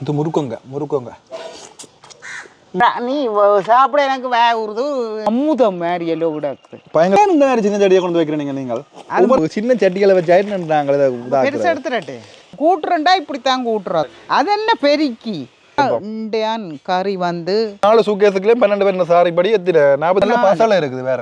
இது முறுக்கோங்க முறுக்கோங்க. நீ வ- சாப்பிட எனக்கு வே உருது. அமுதம் மாதிரி எல்லோ கூட பயங்கர இந்த மாதிரி சின்ன செடியை கொண்டு வைக்கிறீங்க நீங்கள்? ஒவ்வொரு சின்ன சட்டிகளை வச்சு ஆயிட்டு நாங்கள் பெருசா. எடுத்துறட்டு. கூட்டுறண்டா இப்படித்தான் கூட்டுறது அதென்ன பெருக்கி? இண்டியான் கறி வந்து நாலு சூக்கேஸுக்குள்ளே பன்னெண்டு பேர் சாரி படி எத்திர நாற்பத்தி நாலு பசால இருக்குது வேற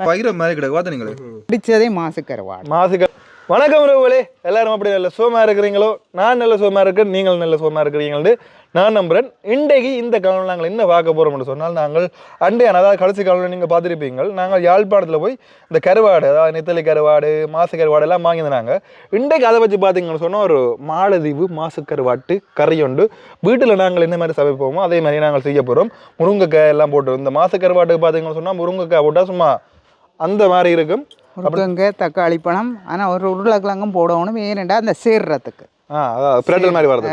பயிர மாதிரி கிடக்கு. பார்த்து நீங்களே. பிடிச்சதே மாசுக்கருவாடு மாசுக்க வணக்கம் ரவுகளே எல்லாரும் அப்படி நல்ல சுகமாக இருக்கிறீங்களோ? நான் நல்ல சுகமாக இருக்கேன் நீங்கள் நல்ல சுகமாக இருக்கிறீங்கள்னு நான் நம்புகிறேன் இன்றைக்கு இந்த காலம் நாங்கள் என்ன பார்க்க போகிறோம்னு சொன்னால் நாங்கள் அண்டையான அதாவது கடைசி காலம் நீங்கள் பார்த்துருப்பீங்க நாங்கள் யாழ்ப்பாணத்தில் போய் இந்த கருவாடு அதாவது நெத்தலி கருவாடு மாசு கருவாடு எல்லாம் வாங்கியிருந்தாங்க. இன்றைக்கு அதை வச்சு பார்த்தீங்கன்னு சொன்னால் ஒரு மாலதீவு மாசு கருவாட்டு கறி உண்டு வீட்டில் நாங்கள் என்ன மாதிரி சமைப்போமோ அதே மாதிரி நாங்கள் செய்ய போகிறோம் முருங்கைக்காய் எல்லாம் போட்டு இந்த மாசு கருவாட்டுக்கு பார்த்தீங்கன்னு சொன்னால் முருங்கைக்காய் போட்டால் சும்மா அந்த மாதிரி இருக்கும். முருங்கங்க தக்காளி பழம் ஆனால் ஒரு உருளைக்கிழங்கும் போடணும். ஏனண்டா அந்த சேர்றதுக்கு. பிரெட்டல் மாதிரி வருது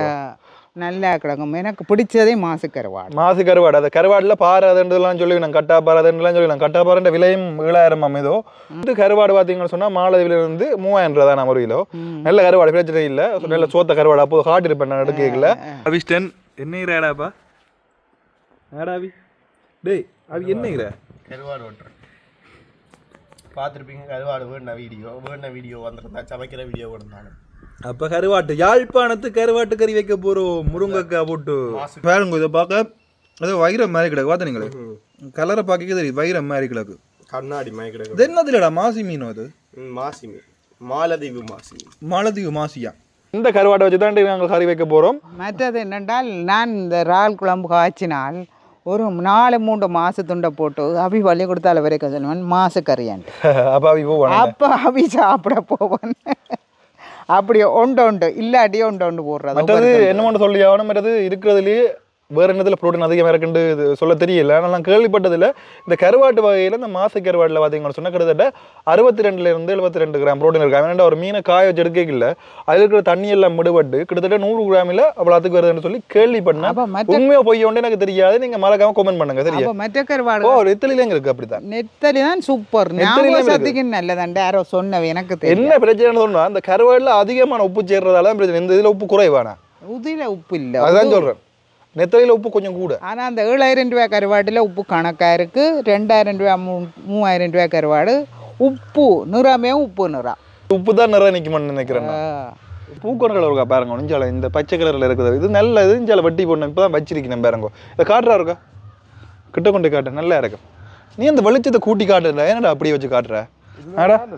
நல்லா கிடக்கும். எனக்கு பிடிச்சதே மாசுக்கருவாடு மாசு கருவாடு. அந்த கருவாடுல பாறாதுன்றதுலாம் சொல்லி நான் கட்டா பாறாதுன்றலாம் சொல்லி நான் கட்டா பாருன்ற விலையும் ஏழாயிரம் அம்மதோ இது. கருவாடு பார்த்தீங்கன்னு சொன்னா மாலதீவில இருந்து மூவாயிரம் ரூபா தான் ஒரு கிலோ. நல்ல கருவாடு பிரச்சனை இல்லை. நல்ல சோத்த கருவாடு அப்போ ஹாட் இருப்பேன் நான் எடுக்கல. அவிஷ்டன் என்ன ஏடாவி டேய் அவி என்ன கருவாடு ஓட்டுறேன். பார்த்துருப்பீங்க கருவாடு வேண வீடியோ வேண வீடியோ வந்துருந்தா சமைக்கிற வீடியோ கொடுத்தாங்க அப்ப கருவாட்டு யாழ்ப்பாணத்து கருவாட்டு கறி வைக்க போறோம் முருங்கைக்காய் போட்டு. பாருங்க இதை பார்க்க. அது வைரம் மாதிரி கிடக்கு பார்த்து நீங்களே. கலரை பார்க்க தெரியுது வைரம் மாதிரி கிடக்கு. கண்ணாடி மயக்கிட இது என்னதுலடா மாசி மீன் அது? மாசி மீன். மாலதீவு மாசி மீன். மாலத்தீவு மாசியா? இந்த கருவாட்டை வச்சு தான் நாங்கள் கறி வைக்க போறோம். மற்றது என்னென்றால் நான் இந்த இறால் குழம்பு காய்ச்சினால் ஒரு நாலு மூன்று மாசு துண்டை போட்டு அபி வள்ளி கொடுத்தால வரைக்கும் சொல்லுவேன் மாசு கறியான்ட்டு அப்பா அவி போவாங்க அப்போ அபி சாப்பிட போவேன் அப்படி ஒண்டு உண்டு இல்லாட்டி ஒண்டு உண்டு போடுறது மற்றது என்ன பண்ண சொல்லி ஆகணும் மற்றது இருக்கிறதுலயே வேற என்னத்துல புரோட்டீன் அதிகமாக இருக்குன்னு சொல்ல தெரியல. ஆனால் நான் கேள்விப்பட்டதில் இந்த கருவாட்டு வகையில் இந்த மாசு கருவாட்டில் பார்த்தீங்கன்னு சொன்னால் கிட்டத்தட்ட அறுபத்தி ரெண்டுல இருந்து எழுபத்தி ரெண்டு கிராம் புரோட்டீன் இருக்கு. ஏன்னா ஒரு மீனை காய வச்சு எடுக்கல அதில் இருக்கிற தண்ணி எல்லாம் விடுபட்டு கிட்டத்தட்ட நூறு கிராமில் அவ்வளோத்துக்கு வருதுன்னு சொல்லி கேள்விப்பட்டேன். அப்போ மற்ற உண்மையா பொய்ய ஒன்று எனக்கு தெரியாது. நீங்க மறக்காம கமெண்ட் பண்ணுங்க. சரியா? மற்ற கருவாடு ஓ இத்தலில இருக்கு அப்படித்தான். நெத்தலி தான் சூப்பர். சத்திக்கு நல்லதாண்டா? யாரோ சொன்னவ எனக்கு என்ன பிரச்சனைன்னு சொன்னா அந்த கருவாடுல அதிகமான உப்பு சேர்றதால தான் பிரச்சனை. இந்த இதுல உப்பு குறைவானா? உதில உப்பு இல்லை. அதுதான் சொல்றேன். நெத்தலியில உப்பு கொஞ்சம் கூட. ஆனால் அந்த ஏழாயிரம் ரூபாய் கருவாட்டில் உப்பு கணக்காக இருக்குது ரெண்டாயிரம் ரூபாய் மூ மூவாயிரம் ரூபாய் கருவாடு. உப்பு நிறாமே உப்பு நிறா. உப்பு தான் நிறைய நிற்குமான்னு நினைக்கிறேன் நான். பூக்கொன்கள் இருக்கா பாருங்க இஞ்சால இந்த பச்சை கலர்ல இருக்குது. இது நல்ல இது இஞ்சால வெட்டி போடணும். இப்பதான் வச்சிருக்கேன் பாருங்க. இதை காட்டுறா இருக்கா? கிட்ட கொண்டு காட்டு நல்லா இருக்கு. நீ அந்த வெளிச்சத்தை கூட்டி காட்டுற என்னடா அப்படி வச்சு காட்டுற?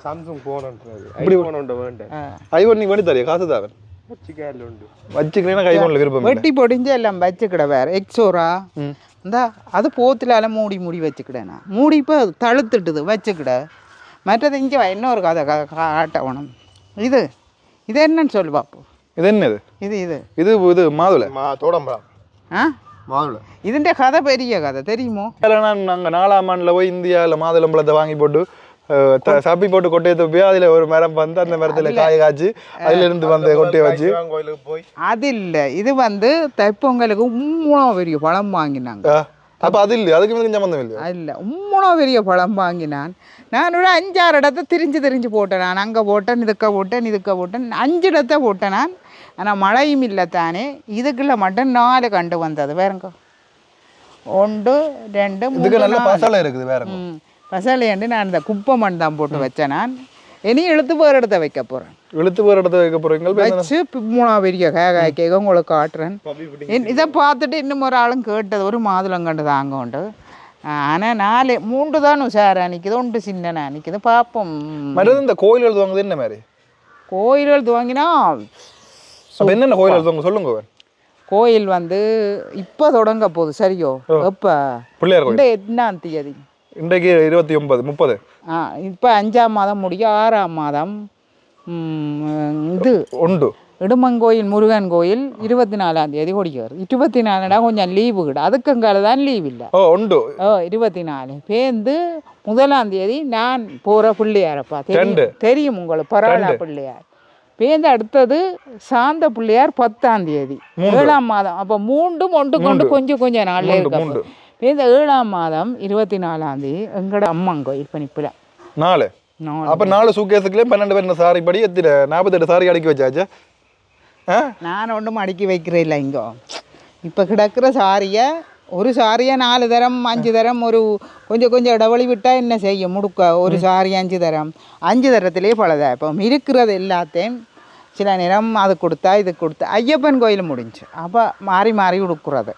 சாம்சங் போனன்றது இப்படி ஐவன் நீ வேண்டி தரியா காசு தாவன் வெட்டி பொடிஞ்சு எல்லாம் வச்சுக்கிட வேற. எக்ஸோரா ம். இந்த அது போத்துலால மூடி மூடி வச்சுக்கிடேன். மூடி இப்போ தழுத்துட்டுது வச்சுக்கிட. மற்றது இங்கே இன்னொரு கதை க- காட்டணும் இது இது என்னன்னு சொல்லு இது என்னது? இது இது. இது இது மாதுளை. மா தோடம்பழம். ஆ? மாதுளை. இதுன்ற கதை பெரிய கதை தெரியுமோ? நாங்கள் நாலாம் ஆண்டில் போய் இந்தியாவில் மாதுளம்பழத்தை வாங்கி போட்டு சப்பி போட்டு கொட்டையை துப்பி அதில் ஒரு மரம் வந்து அந்த மரத்தில் காய காய்ச்சி அதுல இருந்து வந்த கொட்டையை வச்சு. போய். அது இல்லை இது வந்து தைப்பொங்கலுக்கு உம்மனோ பெரிய பழம் வாங்கினாங்க. அப்போ அது இல்லையா? அதுக்கு மேலே சம்மந்தம் இல்லையா? இல்லை உம்மனோ பெரிய பழம் வாங்கினான். நான் ஒரு அஞ்சாறு இடத்த திரிஞ்சு திரிஞ்சு போட்டேன் நான். அங்கே போட்டேன் இதுக்க போட்டேன் இதுக்க போட்டேன். அஞ்சு இடத்த போட்டேன் நான். ஆனால் மழையும் இல்லை தானே. இதுக்குள்ள மட்டும் நாலு கண்டு வந்தது. வேறங்க. ஒன்று ரெண்டு இதுக்கு நல்ல பசலை இருக்குது வேற ம். பசலையாண்டு நான் இந்த குப்பை மண் தான் போட்டு வச்சேன் நான். இனி இழுத்து போகிற இடத்த வைக்க போகிறேன் இழுத்து போகிற இடத்த வைக்க போகிறீங்க வச்சு மூணாவது பெரிய கேக்க உங்களுக்கு காட்டுறேன். இதை பார்த்துட்டு இன்னும் ஒரு ஆளும் கேட்டது ஒரு மாதுளம் கண்டு தாங்க உண்டு. ஆனால் நாலு மூன்று தான் உஷாரா நிற்கிது ஒன்று சின்னனா நிற்கிது பார்ப்போம். மற்றது இந்த கோயில் எழுதுவாங்க என்ன மாதிரி? கோயில்கள் துவங்கினா அப்போ என்னென்ன கோயில் எழுதுவாங்க சொல்லுங்க. கோயில் வந்து இப்போ தொடங்க போகுது சரியோ? எப்போ? பிள்ளையார் கோயில். எட்டாம் தேதி. இன்றைக்கு இருபத்தி ஒன்பது முப்பது. ஆ இப்போ அஞ்சாம் மாதம் முடியும் ஆறாம் மாதம் இது உண்டு. இடுமங்கோயில் முருகன் கோயில் இருபத்தி நாலாம் தேதி கொடிக்கார் இருபத்தி நாலுடா கொஞ்சம் லீவு கிட. அதுக்குங்கால தான் லீவ் இல்லை. ஓ உண்டு. ஓ இருபத்தி நாலு பேருந்து முதலாம் தேதி நான் போகிற பிள்ளையாரப்பா. தெரியும். தெரியும் உங்களுக்கு. பரவாயில்ல பிள்ளையார். பேருந்து அடுத்தது சாந்த பிள்ளையார் பத்தாம் தேதி. ஏழாம் மாதம். அப்போ மூண்டும் ஒன்று கொண்டு கொஞ்சம் கொஞ்சம் நாளில் மூன்று, பேருந்து ஏழாம் மாதம் இருபத்தி நாலாம் தேதி எங்களோட அம்மன் கோயில் பணிப்பில். நாலு. நாலு. அப்போ நாலு சூக்கேஸுக்குள்ளே பன்னெண்டு பேர் சாரி படி எத்திர நாற்பத்தெட்டு சாரி அடுக்கி வச்சாச்சா? ஆ? நான் ஒன்றும் அடுக்கி வைக்கிறேன் இல்லை இங்கோ. இப்போ கிடக்கிற சாரியை ஒரு சாரியை நாலு தரம் அஞ்சு தரம் ஒரு கொஞ்சம் கொஞ்சம் இடைவெளி விட்டால் என்ன செய்யும்? முடுக்க. ஒரு சாரி அஞ்சு தரம். அஞ்சு தரத்திலே பலதா. இப்போ இருக்கிறது எல்லாத்தையும் சில நேரம் அது கொடுத்தா இது கொடுத்தா. ஐயப்பன் கோயில் முடிஞ்சு. அப்போ மாறி மாறி உடுக்குறது.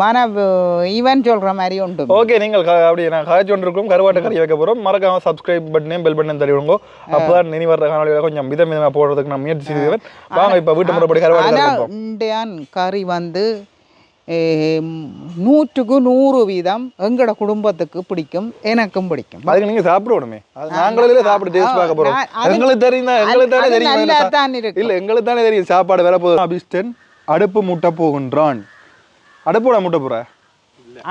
மன ஈவன் சொல்கிற மாதிரி உண்டு ஓகே நீங்கள் அப்படி நான் காய்ச்சி கொண்டிருக்கோம் கருவாட்டை கறி வைக்க போகிறோம் மறக்காம சப்ஸ்கிரைப் பட்டனையும் பெல் பட்டனையும் தள்ளி விடுங்க. அப்பதான் இனி வர்ற காணொலியில கொஞ்சம் விதம் விதமாக போடுறதுக்கு நான் முயற்சி செய்வேன். வாங்க இப்போ வீட்டு முறைப்படி கருவாட்டை இண்டியான் கறி வந்து நூற்றுக்கு நூறு வீதம் எங்களோட குடும்பத்துக்கு பிடிக்கும் எனக்கும் பிடிக்கும். அதுக்கு நீங்க சாப்பிடணுமே. அது நாங்களே சாப்பிட்டு டேஸ்ட் பார்க்க போறோம். நான் எங்களுக்கு தெரியும் தான், எங்களுக்கு தானே தெரியும் தான். இல்ல எங்களுக்கு தானே தெரியும் சாப்பாடு வேற போதும் அபிஸ்டன் அடுப்பு மூட்ட போகின்றான். அடுப்போட மூட்ட போற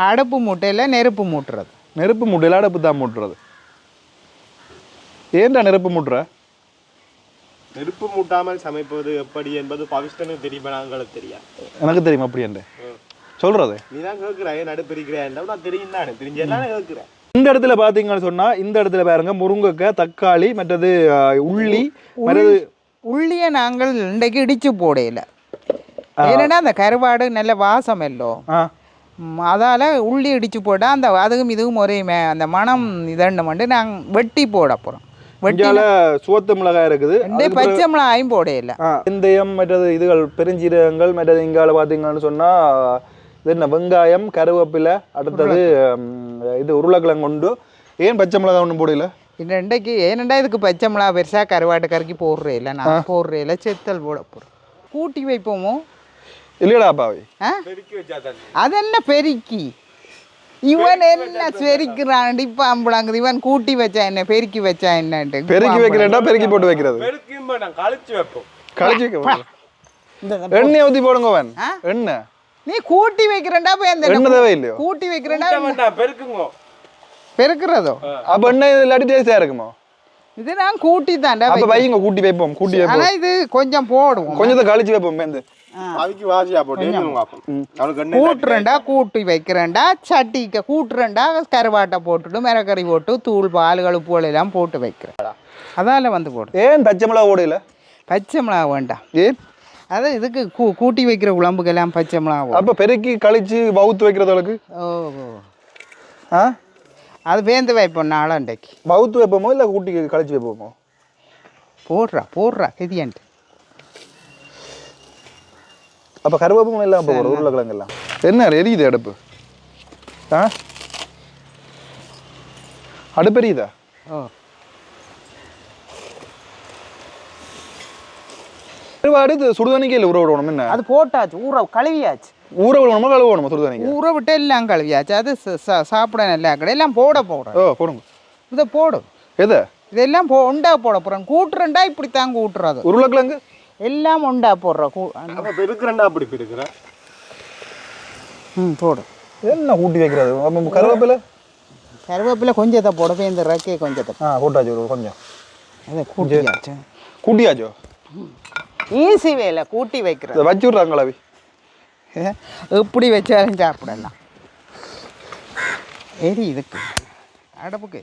அடுப்பு மூட்டையில் நெருப்பு மூட்டுறது. நெருப்பு மூட்டையில அடுப்பு தான் மூட்டுறது. ஏன்டா நெருப்பு மூட்டுற? நெருப்பு மூட்டாமல் சமைப்பது எப்படி என்பது பவிஷ்டனுக்கு தெரியுமா நாங்களுக்கு தெரியாது. எனக்கு தெரியும் அப்படி என்று. சொல்றது? நீ தான் கேட்கிறேன் நடுப்பிரிக்கிறேன் நான் தெரியும் தானே தெரிஞ்சு தானே கேட்கிறேன். இந்த இடத்துல பாத்தீங்கன்னு சொன்னா இந்த இடத்துல பாருங்க முருங்கைக்காய் தக்காளி மற்றது உள்ளி மற்றது உள்ளியை நாங்கள் இன்றைக்கு இடிச்சு போடையில ஏன்னா அந்த கருவாடு நல்ல வாசம் எல்லோ. ஆ. அதால் உள்ளி இடிச்சு போட்டால் அந்த அதுவும் இதுவும் ஒரே அந்த மனம் இதண்டு மட்டும் நாங்கள் வெட்டி போட போகிறோம் வெட்டி இந்தியால சுவத்து மிளகாய் இருக்குது. பச்சை மிளகாயும் போடையில வெந்தயம் மற்றது இதுகள் பெருஞ்சீரகங்கள் மற்றது இங்கால பார்த்தீங்கன்னு சொன்னா இது என்ன வெங்காயம் கருவேப்பிலை அடுத்தது இது உருளைக்கிழங்கு உண்டு. ஏன் பச்சை மிளகாய் ஒன்றும் போடல? ரெண்டைக்கு ஏனண்டா இதுக்கு பச்சை மிளகா பெருசாக கருவாட்டு கறக்கி போடுறே இல்லை நான் போடுறேல செத்தல் போட போகிறோம் கூட்டி வைப்போமோ? இல்லையடா அப்பாவை பெருக்கி அது என்ன பெருக்கி இவன் என்ன பெருக்கிறான் இப்போ அம்பளாங்குது இவன் கூட்டி வச்சா என்ன பெருக்கி வச்சா என்னன்ட்டு பெருக்கி வைக்கிறேன்டா பெருக்கி போட்டு வைக்கிறது கழிச்சு வைப்போம் கழிச்சு வைக்க எண்ணெய் ஊற்றி போடுங்க அவன்? எண்ணெய் நீ கூட்டி வைக்கிறேன்டா போய் அந்த எண்ணெய் தேவை இல்லையோ கூட்டி வைக்கிறேன்டா பெருக்குங்க பெருக்கிறதோ அப்போ எண்ணெய் இல்லாட்டி டேஸ்டாக இருக்குமோ இது நான் கூட்டி தான்டா அப்போ வைங்க கூட்டி வைப்போம் கூட்டி வைப்போம் ஆனா இது கொஞ்சம் போடுவோம் கொஞ்சத்தை கழிச்சு வைப்போம் மேந்து அதுக்கு வாசியா போட்டு கூட்டுறேன்டா கூட்டி வைக்கிறேன்டா சட்டிக்க கூட்டுறேன்டா கருவாட்டை போட்டுட்டு மிரக்கறி போட்டு தூள் பால் கழுப்பு எல்லாம் போட்டு வைக்கிறேன். அதால வந்து போடு. ஏன் பச்சை மிளகா ஓடையில? பச்சை மிளகா வேண்டாம். ஏன் அது இதுக்கு கூ கூட்டி வைக்கிற குழம்புக்கெல்லாம் பச்சை மிளகா. அப்போ பெருக்கி கழிச்சு வவுத்து வைக்கிறதுக்கு ஓ ஓ. ஆ? அது வேந்து வைப்போம் நாளாண்டைக்கு வவுத்து வைப்போமோ இல்லை கூட்டி கழிச்சு வைப்போமோ? போடுறா போடுறா கதியன்ட்டு. அப்போ கருவேப்பம் எல்லாம் இப்போ வரும் உருளைக்கிழங்கு எல்லாம் என்ன எரியுது அடுப்பு? ஆ? அடுப்பு எரியுதா? சுடுதண்ணிக்கு இல்லை ஊற விடணும் என்ன? அது போட்டாச்சு ஊற கழுவியாச்சு. ஊற விடணுமா கழுவணுமா சுடுதண்ணிக்கு? ஊற விட்டு எல்லாம் கழுவியாச்சு அது சாப்பிட நல்லா கடை எல்லாம் போட போடுறேன். ஓ போடுங்க. இதை போடு. எதை? இதெல்லாம் போ உண்டா போட போகிறேன் கூட்டுறேன்டா இப்படித்தான் கூட்டுறது. உருளைக்கிழங்கு? எல்லாம் உண்டா போடுற கூ அப்ப பெருக்கிறேன்டா அப்படி பெருக்கிறேன் ம் போடு. என்ன கூட்டி வைக்கிறது? அப்போ கருவேப்பிலை? கருவேப்பிலை கொஞ்சத்தை போட இந்த ரக்கே கொஞ்சத்தை ஆ கூட்டாச்சு ஒரு கொஞ்சம். அதை கூட்டியாச்சு. கூட்டியாச்சோ? ஈஸி வேலை கூட்டி வைக்கிறது. இதை வச்சு விட்றாங்களா எப்படி வச்சாலும் சாப்பிடலாம். எரி இதுக்கு அடுப்புக்கு.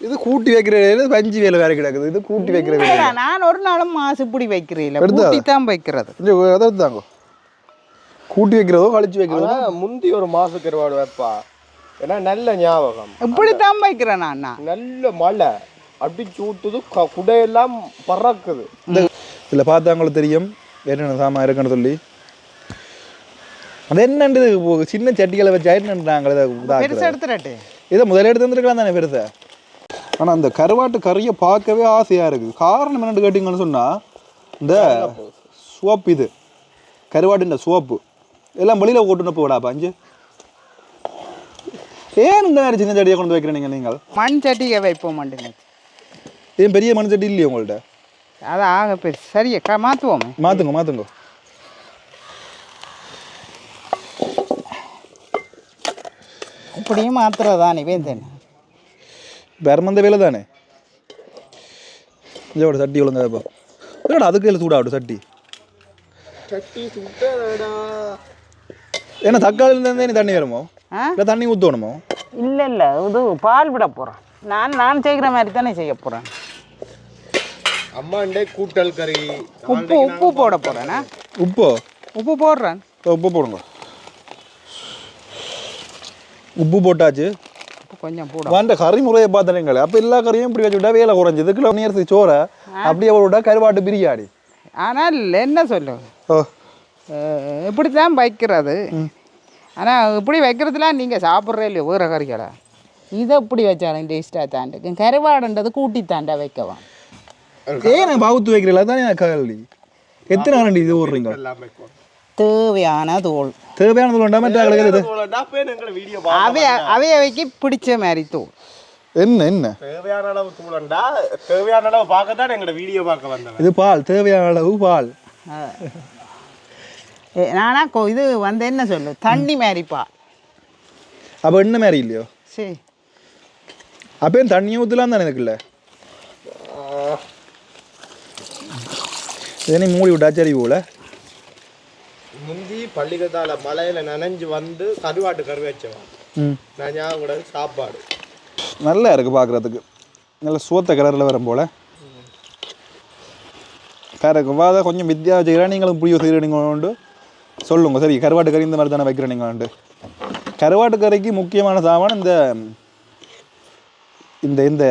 இது கூட்டி வைக்கிற வேலை பஞ்சு வேலை வேற கிடக்குது. இது கூட்டி வைக்கிற வேலை நான் ஒரு நாளும் மாசு இப்படி வைக்கிறேன் எடுத்து? கூட்டி தான் வைக்கிறது கொஞ்சம் அதை தாங்க கூட்டி வைக்கிறதோ கழிச்சு வைக்கிறதோ? முந்தி ஒரு மாச கருவாடு வைப்பா. ஏன்னா நல்ல ஞாபகம். இப்படி தான் வைக்கிறேன் நான். நல்ல மழை. ஊத்துது க- குடையெல்லாம் பறக்குது. இந்த இதில் பார்த்தாங்களுக்கு தெரியும். என்னென்ன சாமான் இருக்குன்னு சொல்லி. அது என்னண்டு இது சின்ன சட்டிகளை வச்சு என்னன்றாங்களே இதை முதல்ல எடுத்து வந்துருக்கலாம் தானே பெருசா? ஆனால் அந்த கருவாட்டு கறியை பார்க்கவே ஆசையாக இருக்குது. காரணம் என்னென்னு கேட்டிங்கன்னு சொன்னால் இந்த சோப்பு இது. கருவாட்டுன்ற சோப்பு. எல்லாம் வெளியில் ஓட்டுன போடா பஞ்சு ஏன் இந்த மாதிரி சின்ன சட்டியை கொண்டு வைக்கிறீங்க நீங்கள்? மண் சட்டியை வைப்போம் மாட்டேங்க ஏன் பெரிய மண் சட்டி இல்லையா உங்கள்கிட்ட அது ஆக பெருசு சரியா மாற்றுவோமே மாற்றுங்க மாற்றுங்க இப்படியும் மாத்துறதானே வேந்தேன்? பெரமந்த வேலை தானே இதோட சட்டி ஒழுங்கா இப்போ இல்லைடா அதுக்கு இல்லை சூடாகட்டும் சட்டி. ஏன்னா தக்காளிலேருந்தே நீ தண்ணி வருமோ? இல்லை தண்ணி ஊற்றணுமோ இல்லை இல்லை இது பால் விட போகிறேன் நான் நான் செய்கிற மாதிரி தானே செய்ய போகிறேன் அம்மாண்டே கூட்டல் கறி. உப்பு உப்பு போட போகிறேன்னா உப்போ? உப்பு போடுறேன். உப்பு போடுங்க. உப்பு போட்டாச்சு. கொஞ்சம் போட. வந்த கறி முறையை பார்த்தனீங்களே அப்போ எல்லா கறியும் இப்படி வச்சு விட்டா வேலை குறைஞ்சது. கிலோ நேரத்துக்கு சோறை அப்படியே விட்டா கருவாட்டு பிரியாணி. ஆனால் என்ன சொல்லு? இப்படி தான் வைக்கிறது. ஆனால் இப்படி வைக்கிறதுலாம் நீங்கள் சாப்பிட்றே இல்லையோ வேறு கறிகளை? இதை இப்படி வச்சாலும் டேஸ்ட்டாக தாண்டுக்கும் கருவாடுன்றது கூட்டி தாண்டா வைக்கவா ஏன் நான் பாவுத்து வைக்கிறீங்களா? தானே கேள்வி. எத்தனை கரண்டி இது ஓடுறீங்க தேவையான தோல். இது போலண்டா, அப்ப எங்களை வீடியோ அவைய அவையவைக்கு பிடிச்ச மாதிரி தோல். என்ன என்ன? தேவையான அளவு தூளண்டா தேவையான அளவு பார்க்க தான் எங்களோட வீடியோ பார்க்க வந்தவன். இது பால் தேவையான அளவு பால். நானா கொ- இது வந்து என்ன சொல்லு? தண்ணி மாதிரிப்பா அப்போ என்ன மாதிரி இல்லையோ? சரி அப்பயும் தண்ணி ஊற்றலாம் தானே இதுக்குள்ள? இதனை மூடி விட்டா சரி போல. முந்தி பள்ளிக்கத்தால மலையில நனைஞ்சு வந்து கருவாட்டு கரு வச்சவன். நான் ஞாபகம் கூட சாப்பாடு. நல்லா இருக்கு பார்க்குறதுக்கு நல்ல சோத்த கலரில் வரும் போல. கரெக்ட் வாத கொஞ்சம் வித்தியா வச்சுக்கிறேன் நீங்களும் புளியோ செய்கிறீங்க சொல்லுங்க சரி. கருவாட்டு கறி இந்த மாதிரி தானே வைக்கிறேன் நீங்கள் கருவாட்டு கறிக்கு முக்கியமான சாமான் இந்த இந்த இந்த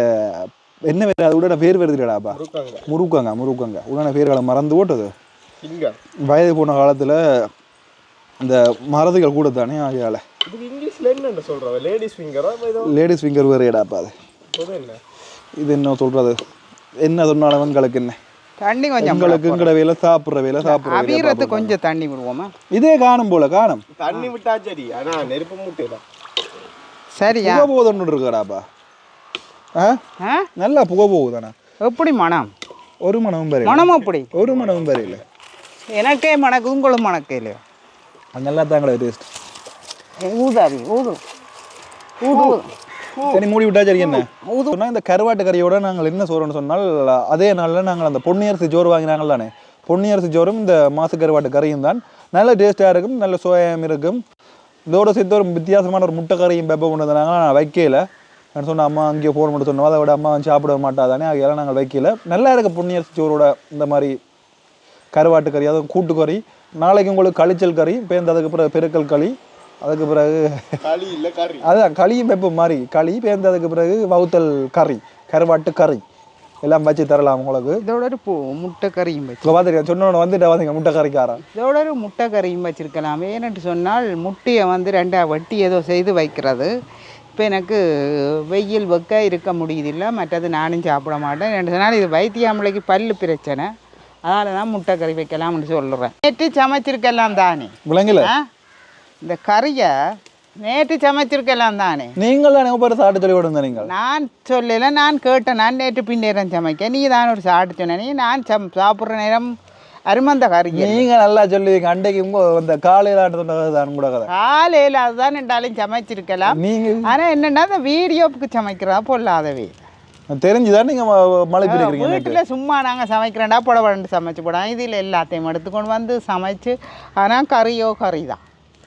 என்ன பேர் அது உடனே பேர் வருதுடாப்பா இருக்காங்க முருக்கங்க முருக்கங்க உடனே பேர்களை மறந்து போட்டது. இங்க வயது போன காலத்தில் இந்த மறதிகள் கூட தானே ஆகையால். இதுக்கு இங்கிலீஷ்ல லேடிஸ் ஃபிங்கரோ லேடிஸ் ஃபிங்கர் வேறு இடாப்பா அது? என்ன? இது என்ன சொல்கிறது என்ன சொன்னாலும் உங்களுக்கு என்ன? தண்ணி கொஞ்சம் உங்களுக்கு எங்கட வேலை சாப்பிட்ற வேலை சாப்பிட்ற வேலை அவியறதுக்கு கொஞ்சம் தண்ணி விடுவோமா? இதே காணும் போல காணும். தண்ணி விட்டா சரி. ஆனா நெருப்பு மூட்டையில சரியா? புகை போகுதுன்னு இருக்காடாப்பா? ஆ? ஆ? நல்லா புகை போகுதாண்ணா. எப்படி மனம்? ஒரு மனமும் பெரிய மனம் எப்படி ஒரு மனமும் பெரியல எனக்கே மணக்கு உங்களும் மணக்கு இல்லையோ? அது நல்லா தாங்களே டேஸ்ட் ஊதாவி ஊது. ஊது. சரி மூடி விட்டா சரி என்ன? சொன்னா இந்த கருவாட்டு கறியோட நாங்கள் என்ன சொல்றோம்னு சொன்னால் அதே நாளில் நாங்கள் அந்த பொன்னியரிசி சோறு வாங்கினாங்கள் தானே? பொன்னியரிசி சோறும் இந்த மாசு கருவாட்டு கறியும் தான். நல்ல டேஸ்ட்டாக இருக்கும் நல்ல சோயம் இருக்கும். இதோட சேர்த்து ஒரு வித்தியாசமான ஒரு முட்டை கறியும் பெப்ப கொண்டு வந்தாங்க நான் வைக்கல. நான் சொன்ன அம்மா அங்கேயே ஃபோன் பண்ணி சொன்னோம் அதை விட அம்மா வந்து சாப்பிட மாட்டாதானே அதெல்லாம் நாங்கள் வைக்கல. நல்லா இருக்கு பொன்னியரிசி சோறோட இந்த மாதிரி கருவாட்டு கறி அதுவும் கூட்டு கறி. நாளைக்கு உங்களுக்கு களிச்சல் கறி பேருந்து அதுக்கு பிறகு பெருக்கல் களி அதுக்கு பிறகு களி இல்ல கறி. அதான் களியும் வெப்பு மாதிரி களி பேர்ந்ததுக்கு பிறகு வவுத்தல் கறி கருவாட்டு கறி. எல்லாம் வச்சு தரலாம் உங்களுக்கு. இதோட ஒரு பூ முட்டை கறியும் வச்சு. இப்போ பார்த்துருக்கேன் சொன்னோட வந்துட்டு வந்துங்க முட்டை கறிக்காரன். இதோட ஒரு முட்டை கறியும் வச்சிருக்கலாம். ஏன்னு சொன்னால் முட்டையை வந்து ரெண்டா வட்டி ஏதோ செய்து வைக்கிறது. இப்போ எனக்கு வெயில் வெக்க இருக்க முடியுதில்ல மற்றது நானும் சாப்பிட மாட்டேன். ரெண்டு சொன்னால் இது வைத்தியாமலைக்கு பல்லு பிரச்சனை. அதனால தான் முட்டை கறி வைக்கலாம்னு சொல்கிறேன் நேற்று சமைச்சிருக்கலாம் தானே? விளங்கல இந்த கறியை நேற்று சமைச்சிருக்கலாம் தானே? நீங்கள் பேர் சாட்டு சொல்லி விடுங்க நீங்கள். நான் சொல்லல நான் கேட்டேன். நான் நேற்று பின்னேரம் சமைக்க நீ தான் ஒரு சாப்பிட்டு சொன்ன. நீ நான் சம் சாப்பிட்ற நேரம் அருமந்த கறி நீங்க நல்லா சொல்லுவீங்க. அன்றைக்கு உங்க இந்த காலையில் ஆட்டு சொன்னது தான் கூட கதை. காலையில் அதுதான் என்றாலும் சமைச்சிருக்கலாம். நீங்க ஆனால் என்னென்னா அந்த வீடியோவுக்கு சமைக்கிறதா பொல்லாதவே. தெரிஞ்சுதான் நீங்க மழை பிரிக்கிறீங்க வீட்டில் சும்மா நாங்கள் சமைக்கிறேன்டா புடவண்டு சமைச்சு போடாம் இதில் எல்லாத்தையும் எடுத்துக்கொண்டு வந்து சமைச்சு ஆனால் கறியோ கறி தான்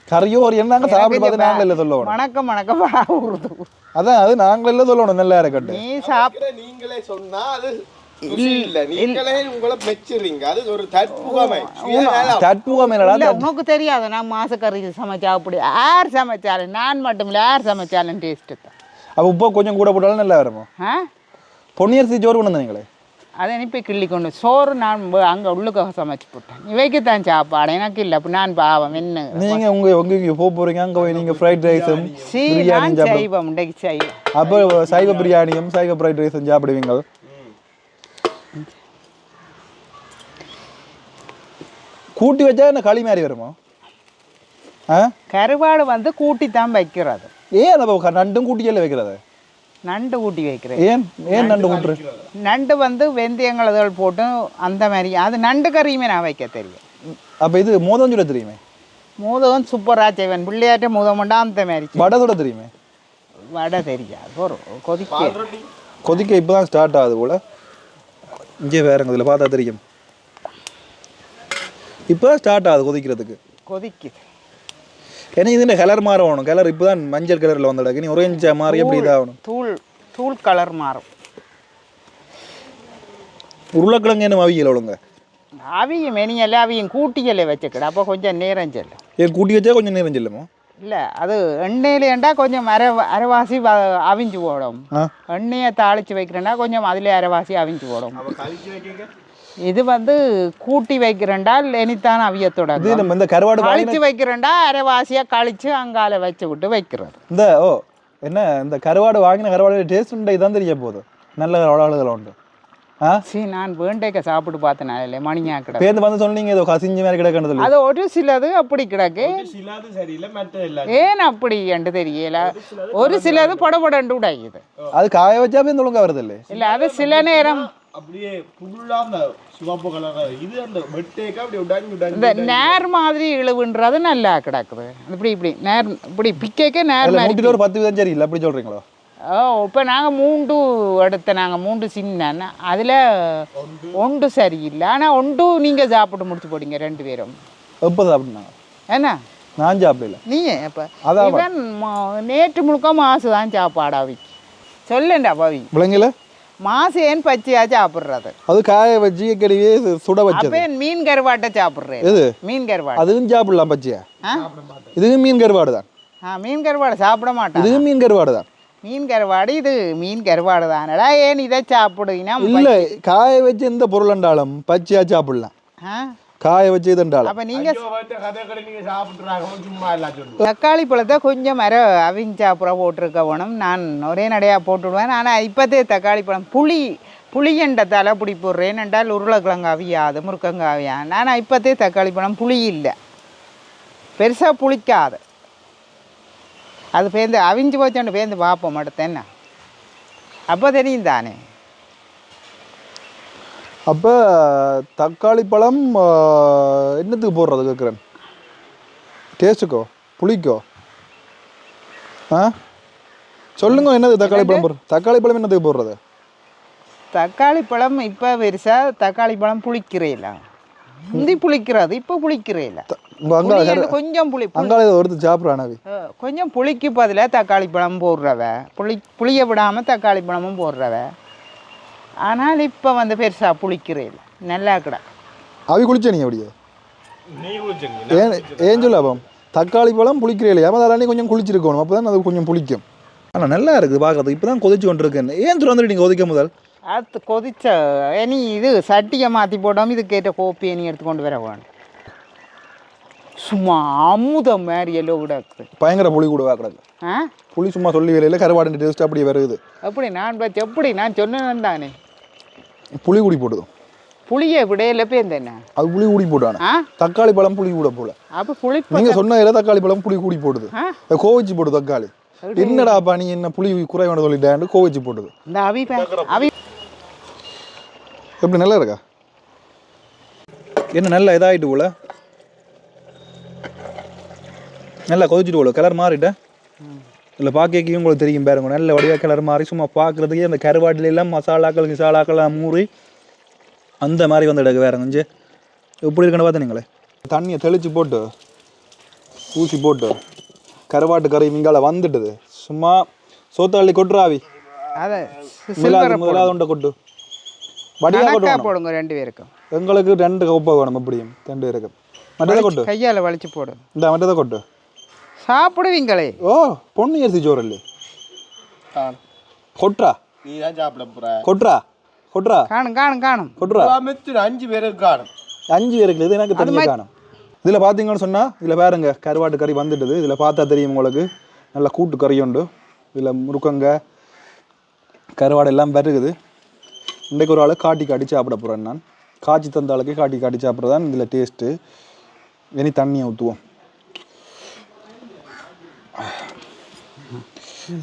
கறியோ ஒரு என்னங்க சாப்பிட்டு பார்த்து நாங்கள் இல்லை சொல்லணும் வணக்கம் வணக்கம் அதான் அது நாங்கள் இல்லை சொல்லணும் நல்லா இருக்கட்டும். நீ சாப் சாப்பிட நீங்களே சொன்னா அது உனக்கு தெரியாது நான் மாசக்கறி சமைச்சா அப்படி. யார் சமைச்சாலும் நான் மட்டும் இல்லை யார் சமைச்சாலும் டேஸ்ட்டு தான். அப்போ உப்பை கொஞ்சம் கூட போட்டாலும் நல்லா வருமோ? ஆ? பொன்னியரிசி சோறு கொண்டு வந்தீங்களே? அதை அனுப்பி கிள்ளி கொண்டு சோறு நான் அங்கே உள்ளுக்க சமைச்சு போட்டேன். இவைக்கு தான் சாப்பாடு. எனக்கு இல்லை. அப்போ நான் பாவம். என்ன? நீங்க உங்க உங்க போக போறீங்க? அங்க போய் நீங்க ஃப்ரைட் ரைஸும் சீ பிரியாணியும் நான் சாப்பிடு செய்வோம் இன்றைக்கு செய்வோம் அப்போ சைவ பிரியாணியும் சைவ ஃப்ரைட் ரைஸும் சாப்பிடுவீங்க கூட்டி வச்சா என்ன களி மாதிரி வருமோ? ஆ? கருவாடு வந்து கூட்டி தான் வைக்கிறது. ஏன் அந்த நண்டும் கூட்டியல்ல வைக்கிறது? நண்டு கூட்டி வைக்கிறேன். ஏன்? ஏன் நண்டு கூட்டுரு நண்டு வந்து வெந்தயங்களதல் போட்டு அந்த மாதிரி அது நண்டு கறியுமே நான் வைக்க தெரியும். அப்ப இது மோதம் சுட தெரியுமே? மூதகம் சூப்பராக செய்வேன். பிள்ளையாட்ட மூதமண்டா அந்த மாதிரி. வடை சுட தெரியுமே? வடை தெரியாது. ஒரு கொதிக்க. கொதிக்க இப்பதான் ஸ்டார்ட் ஆகுது போல. இங்கே வேறங்க இதில் பார்த்தா தெரியும். இப்போ ஸ்டார்ட் ஆகுது கொதிக்கிறதுக்கு. கொதிக்குது. ஏன்னா இது கலர் மாறணும் கலர் இப்போ தான் மஞ்சள் கலரில் வந்துடக்கு நீ ஒரேஞ்ச மாதிரி எப்படி இதாகணும்? தூள் தூள் கலர் மாறும். உருளைக்கிழங்கு என்ன அவியல ஒழுங்க அவியும் மெனியெல்லாம் அவியும் கூட்டியலை வச்சுக்கிட. அப்போ கொஞ்சம் நேரம் செல்லும். ஏன் கூட்டி வச்சா கொஞ்சம் நேரம் செல்லுமோ? இல்லை அது எண்ணெயிலேண்டா கொஞ்சம் அரை அரைவாசி அவிஞ்சு போடும். எண்ணெயை தாளித்து வைக்கிறேன்னா கொஞ்சம் அதிலே அரைவாசி அவிஞ்சு போடும். இது வந்து கூட்டி வைக்கிறேன்டால் இனித்தான் அவிய இது நம்ம இந்த கருவாடு கழிச்சு வைக்கிறேன்டா அரைவாசியாக கழிச்சு அங்கால வச்சு விட்டு வைக்கிறது இந்த ஓ என்ன இந்த கருவாடு வாங்கின கருவாடு டேஸ்ட் உண்டு? இதான் தெரிய போகுது. நல்ல கருவாடுகள் உண்டு. ஆ? சரி நான் வேண்டைக்க சாப்பிட்டு பார்த்தேன் இல்லை மணியா கிடக்கு பேருந்து வந்து சொன்னீங்க ஏதோ கசிஞ்ச மாதிரி கிடக்குன்னு சொல்லி. அது ஒரு சிலது அப்படி கிடக்கு. சிலாது சரியில்லை மற்ற எல்லாம் ஏன் அப்படி என்று தெரியல. ஒரு சிலது படபடண்டு உடையுது. அது காய வச்சா போய் ஒழுங்கா வருது இல்லை இல்லை அது சில நேரம் அப்படியே ஃபுல்லா அந்த சிவப்பு கலர் இது அந்த வெட்டேக்கா அப்படி இந்த உடாஞ்சி நேர் மாதிரி இழுவுன்றது நல்லா கிடக்குது. இப்படி இப்படி நேர் இப்படி பிக்கேக்கே நேர் மாதிரி ஒரு பத்து விதம் சரி இல்லை அப்படி சொல்கிறீங்களோ ஓ இப்போ நாங்கள் மூண்டு எடுத்த நாங்கள் மூண்டு சின்ன அதில் ஒன்று. சரியில்லை. ஆனால் ஒன்று நீங்கள் சாப்பிட்டு முடிச்சு போட்டீங்க ரெண்டு பேரும். எப்போ சாப்பிட்னாங்க என்ன? நான் சாப்பிடல. நீயே இப்போ அதான் நேற்று முழுக்க மாசு தான் சாப்பாடு அவிக்கு. சொல்லுண்டா பவி. பிள்ளைங்கள மாசு ஏன் பச்சையா சாப்பிட்றது. அது காய வச்சு கடிவே சுட என் மீன் கருவாட்டை சாப்பிட்றேன் எது? மீன் கருவாடு. அதுவும் சாப்பிடலாம் பச்சையா? இதுவும் மீன் கருவாடு தான். ஆ மீன் கருவாடு சாப்பிட மாட்டான் இதுவும் மீன் கருவாடு தான். மீன் கருவாடு இது மீன் கருவாடு தானடா. ஏன் இதை சாப்பிடுவீங்கன்னா இல்லை காய வச்சு எந்த பொருள் என்றாலும் பச்சையா சாப்பிடலாம். ஆ? காய வச்சு இது என்றாலும் அப்போ நீங்க தக்காளி பழத்தை கொஞ்சம் மர அவிஞ்சு சாப்புறம் போட்டிருக்க வேணும் நான் ஒரே நடையாக போட்டுவிடுவேன் ஆனால் இப்போதே தக்காளி பழம் புளி புளியண்ட தலை பிடி போடுறேன் என்றால் உருளைக்கிழங்கு அவியாது முருக்கங்காய் அவியாது ஆனால் இப்போதே தக்காளி பழம் புளி இல்லை பெருசாக புளிக்காது அது பேர்ந்து அவிஞ்சு போச்சோன்னு பேர்ந்து பார்ப்போம் அடுத்து என்ன அப்போ தெரியும் தானே அப்போ தக்காளி பழம் என்னத்துக்கு போடுறது கேட்குறேன் டேஸ்ட்டுக்கோ புளிக்கோ? ஆ? சொல்லுங்க என்னது தக்காளி பழம் போடுறது தக்காளி பழம் என்னத்துக்கு போடுறது? தக்காளி பழம் இப்போ பெருசாக தக்காளி பழம் புளிக்கிறேல. முந்தி புளிக்கிறது இப்போ புளிக்கிறேல. கொஞ்சம் புளி அங்காள ஒருத்தர் சாப்பிட்றானவி கொஞ்சம் புளிக்கு பதிலாக தக்காளி பழம் போடுறவ. புளி புளிய விடாமல் தக்காளி பழமும் போடுறவ. ஆனால் இப்போ வந்து பெருசாக புளிக்கிறேன் நல்லா கிட அவி குளிச்ச நீ அப்படியே? ஏன் ஏன் சொல்ல அப்போ? தக்காளி பழம் புளிக்கிறே இல்லையா அதெல்லாம் கொஞ்சம் குளிச்சிருக்கணும். அப்போ தான் அது கொஞ்சம் புளிக்கும். ஆனால் நல்லா இருக்குது பார்க்கறதுக்கு இப்போ தான் கொதிச்சு கொண்டிருக்கேன் ஏன் சொல்ல நீங்கள் கொதிக்க முதல்? அது கொதிச்ச இனி இது சட்டியை மாற்றி போடாமல் இது கேட்ட கோப்பையை நீ எடுத்துக்கொண்டு வர வேணும். சும்மா அமுதம் மாதிரி எல்லோ கிடக்குது பயங்கர புளி கூட கிடக்கு ஆ? புளி சும்மா சொல்லி வேலையில் கருவாடு டேஸ்ட் அப்படி வருது. எப்படி நான் பார்த்து எப்படி நான் சொன்னேன் தானே. புளி குடி போடுது புளியை விடையில பேர்ந்து என்ன? அது புளி குடி போட்டானே தக்காளி பழம் புளி கூட போல அப்போ புளி நீங்க சொன்ன இதில் தக்காளி பழம் புளி கூடி போடுது கோவிச்சு போடுது தக்காளி. என்னடாப்பா நீ என்ன புளி குறைவான சொல்லிட்டேன் கோவிச்சு போடுது இந்த அவி பே- அவி எப்படி நல்லா இருக்கா? என்ன நல்லா இதாகிட்டு போல? நல்லா கொதிச்சுட்டு போல கலர் மாறிட்டேன் இல்லை பார்க்கவே உங்களுக்கு தெரியும் பாருங்க. நல்ல வடிவாக கலர் மாறி சும்மா பார்க்குறதுக்கே அந்த கருவாட்டில எல்லாம் மசாலாக்கள் கிசாலாக்கள்லாம் மூறி அந்த மாதிரி வந்து எடுக்க வேற கொஞ்சம் எப்படி இருக்குன்னு பார்த்தீங்களே தண்ணியை தெளித்து போட்டு ஊசி போட்டு கருவாட்டு கறி மிங்கால வந்துட்டுது. சும்மா சோத்தாளி கொட்டுறாவி முதலாவது உண்டை கொட்டு. கணக்கா கொட்டு போடுங்க ரெண்டு பேருக்கும். எங்களுக்கு ரெண்டு கப்பா வேணும் எப்படியும். ரெண்டு பேருக்கு. மற்றதை கொட்டு. கையால் வலிச்சு போடு. இந்த மற்றதை கொட்டு. சாப்பிடுவீங்களே? ஓ பொண்ணு அரிசி சோறு இல்லை கொட்றா. நீ தான் சாப்பிட போற. கொட்றா. கொட்றா. காணும் காணும் காணும். கொட்றா. மித்து அஞ்சு பேருக்கு காணும். அஞ்சு பேருக்கு இது எனக்கு தனியாக காணும். இதில் பார்த்தீங்கன்னு சொன்னால் இதில் பாருங்க கருவாட்டு கறி வந்துட்டுது. இதில் பார்த்தா தெரியும் உங்களுக்கு. நல்ல கூட்டு கறி உண்டு. இதில் முருக்கங்க கருவாடு எல்லாம் வருகுது இன்றைக்கு ஒரு ஆள் காட்டி காட்டி சாப்பிட போகிறேன் நான். காய்ச்சி தந்த ஆளுக்கு காட்டி காட்டி சாப்பிட்றதான் இதில் டேஸ்ட்டு இனி தண்ணியை ஊற்றுவோம்.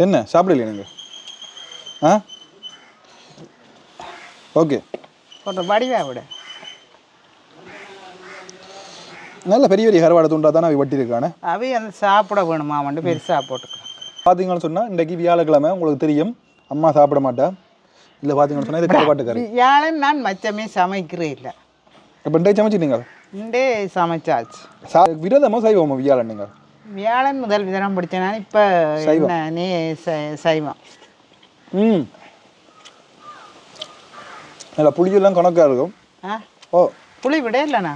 என்ன சாப்பிடலையா நீங்கள் ஆ? ஓகே. கொஞ்சம் வடிவா விட. நல்ல பெரிய பெரிய கருவாடை துண்டா தானே அவை வட்டியிருக்கானே அவி அந்த சாப்பிட வேணுமா? வந்து பெருசாக போட்டுக்கலாம். பார்த்தீங்கன்னு சொன்னால் இன்றைக்கு வியாழக்கிழமை உங்களுக்கு தெரியும். அம்மா சாப்பிட மாட்டா. இல்லை பார்த்தீங்கன்னு சொன்னால் இது கருவாட்டு கறி ஏழன் நான் மச்சமே சமைக்கிறேன் இல்லை. இப்போ இன்றைக்கு சமைச்சிட்டீங்க இண்டே சமைச்சாச்சு. சா விரதமாக செய்வோமா வியாழன் நீங்கள் வியாழன் முதல் விதனம் படித்தேன் நான் இப்போ. என்ன? நீ சைவம். ம். இல்லை புளியெல்லாம் கணக்காக இருக்கும். ஆ? ஓ. புளி விட இல்லைண்ணா?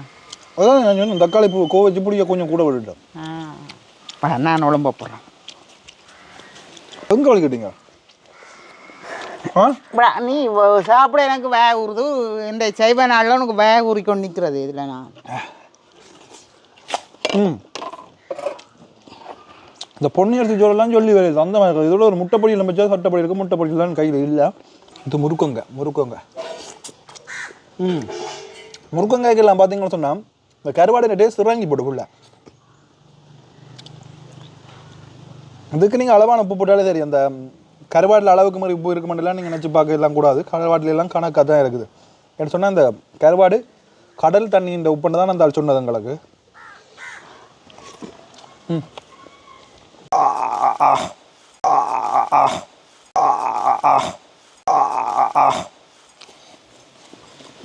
அதான் நான் சொன்னேன் தக்காளி பூ கோவச்சு புளியை கொஞ்சம் கூட விட்டுட்டேன் ஆ. நான் உடம்ப போகிறேன் எங்கே வலிக்கிட்டீங்க நீ வ- சாப்பிட எனக்கு வேக ஊறுது. இந்த சைவ நாளில் உனக்கு வேக ஊறிக்கொண்டு நிற்கிறது இதில் நான். ம். இந்த பொன்னியரசி சோளெல்லாம் சொல்லி வருது அந்த மாதிரி. இதோட ஒரு முட்டைப்பொடியில் வச்சா சட்டப்படி இருக்குது முட்டைப்பொடியெல்லாம் கையில் இல்லை. இது முறுக்கங்க முறுக்கங்க ம். முருக்கங்காய்க்கெல்லாம் பார்த்தீங்கன்னு சொன்னால் இந்த கருவாடு டேஸ்ட் இறங்கி போட்டுக்குள்ள இதுக்கு நீங்கள் அளவான உப்பு போட்டாலே சரி அந்த கருவாட்டில் அளவுக்கு மாதிரி உப்பு இருக்க மாட்டேலாம் நீங்கள் நினச்சி பார்க்க எல்லாம் கூடாது. கருவாட்டில எல்லாம் கணக்காக தான் இருக்குது. என்ன சொன்னால் இந்த கருவாடு கடல் தண்ணி இந்த உப்புன்னு தான் அந்த சொன்னது எங்களுக்கு.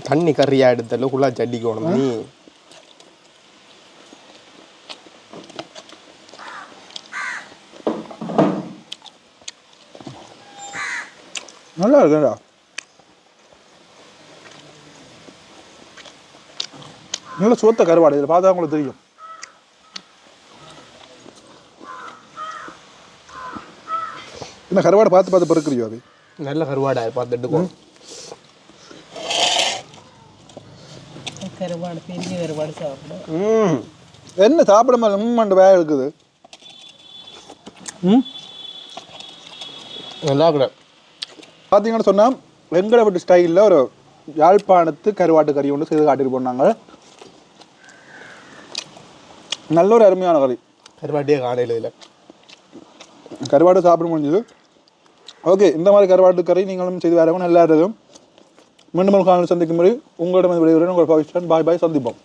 தண்ணி கறியா எடுத்தாலும் குள்ளா சட்டிக்கணும் நீ. நல்லா இருக்குடா நல்ல சுவத்த கருவாடு இதில் பார்த்தா உங்களுக்கு தெரியும். என்ன கருவாடு பார்த்து பார்த்து பறக்குறியோ அது? நல்ல கருவாடா கருவாடு பெரிய கருவாடு ம். என்ன சாப்பிட மாதிரி உம்மண்டு வேக இருக்குது ம். நல்லா கூட பார்த்தீங்கன்னு சொன்னால் வெங்கட வீட்டு ஸ்டைலில் ஒரு யாழ்ப்பாணத்து கருவாட்டு கறி ஒன்று செய்து காட்டிட்டு போனாங்க நல்ல ஒரு அருமையான கறி. கருவாட்டியே காணையில் இதில் கருவாடு சாப்பிட முடிஞ்சது. ஓகே இந்த மாதிரி கருவாட்டு கறி நீங்களும் செய்து வரவும் நல்லா இருக்கும். மீண்டும் ஒரு காலையில் சந்திக்கும் முறை உங்களிடம் விடைபெறுகிறேன். உங்கள் பாகிஸ்தான் பாய் பாய் சந்திப்போம்.